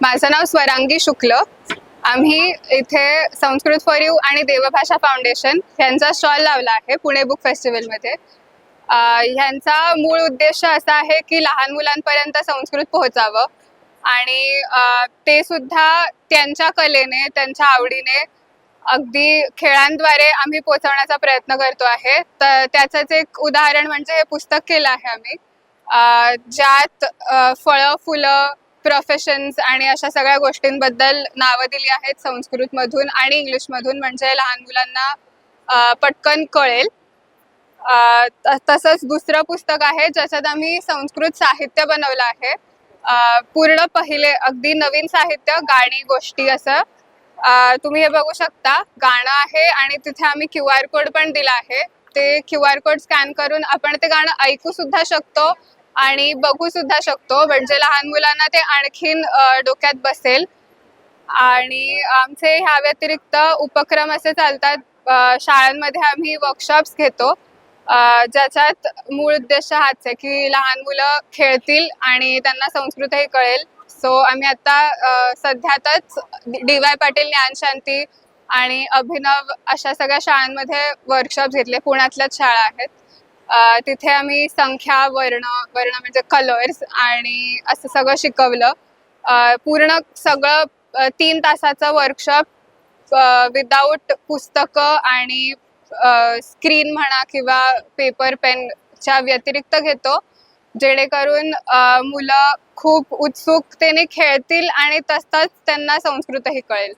माझं नाव स्वरांगी शुक्ल. आम्ही इथे संस्कृत फॉर यू आणि देवभाषा फाउंडेशन यांचा स्टॉल लावला आहे पुणे बुक फेस्टिवलमध्ये. ह्यांचा मूळ उद्देश असा आहे की लहान मुलांपर्यंत संस्कृत पोहोचावं. आणि ते सुद्धा त्यांच्या कलेने त्यांच्या आवडीने अगदी खेळांद्वारे आम्ही पोहोचवण्याचा प्रयत्न करतो आहे. तर त्याचंच एक उदाहरण म्हणजे हे पुस्तक केलं आहे आम्ही. ज्यात फळं फुलं प्रोफेशन्स आणि अशा सगळ्या गोष्टींबद्दल नावं दिली आहेत संस्कृतमधून आणि इंग्लिशमधून. म्हणजे लहान मुलांना पटकन कळेल. तसंच दुसरं पुस्तक आहे ज्याच्यात आम्ही संस्कृत साहित्य बनवलं आहे. पूर्ण पहिले अगदी नवीन साहित्य गाणी गोष्टी असं. तुम्ही हे बघू शकता. गाणं आहे आणि तिथे आम्ही क्यू आर कोड पण दिला आहे. ते क्यू आर कोड स्कॅन करून आपण ते गाणं ऐकू सुद्धा शकतो. आणि बघू सुद्धा शकतो. म्हणजे लहान मुलांना ते आणखीन डोक्यात बसेल. आणि आमचे ह्या व्यतिरिक्त उपक्रम असे चालतात. शाळांमध्ये आम्ही वर्कशॉप्स घेतो. ज्याच्यात मूळ उद्देश हाच आहे की लहान मुलं खेळतील आणि त्यांना संस्कृतही कळेल. सो आम्ही आता सध्यातच डी वाय पाटील ज्ञानशांती आणि अभिनव अशा सगळ्या शाळांमध्ये वर्कशॉप घेतले. पुण्यातल्याच शाळा आहेत. तिथे आम्ही संख्या वर्ण वर्ण म्हणजे कलर्स आणि असं सगळं शिकवलं. पूर्ण सगळं तीन तासाचं वर्कशॉप विदाऊट पुस्तकं आणि स्क्रीन म्हणा किंवा पेपर पेनच्या व्यतिरिक्त घेतो. जेणेकरून मुलं खूप उत्सुकतेने खेळतील आणि तसंच त्यांना संस्कृतही कळेल.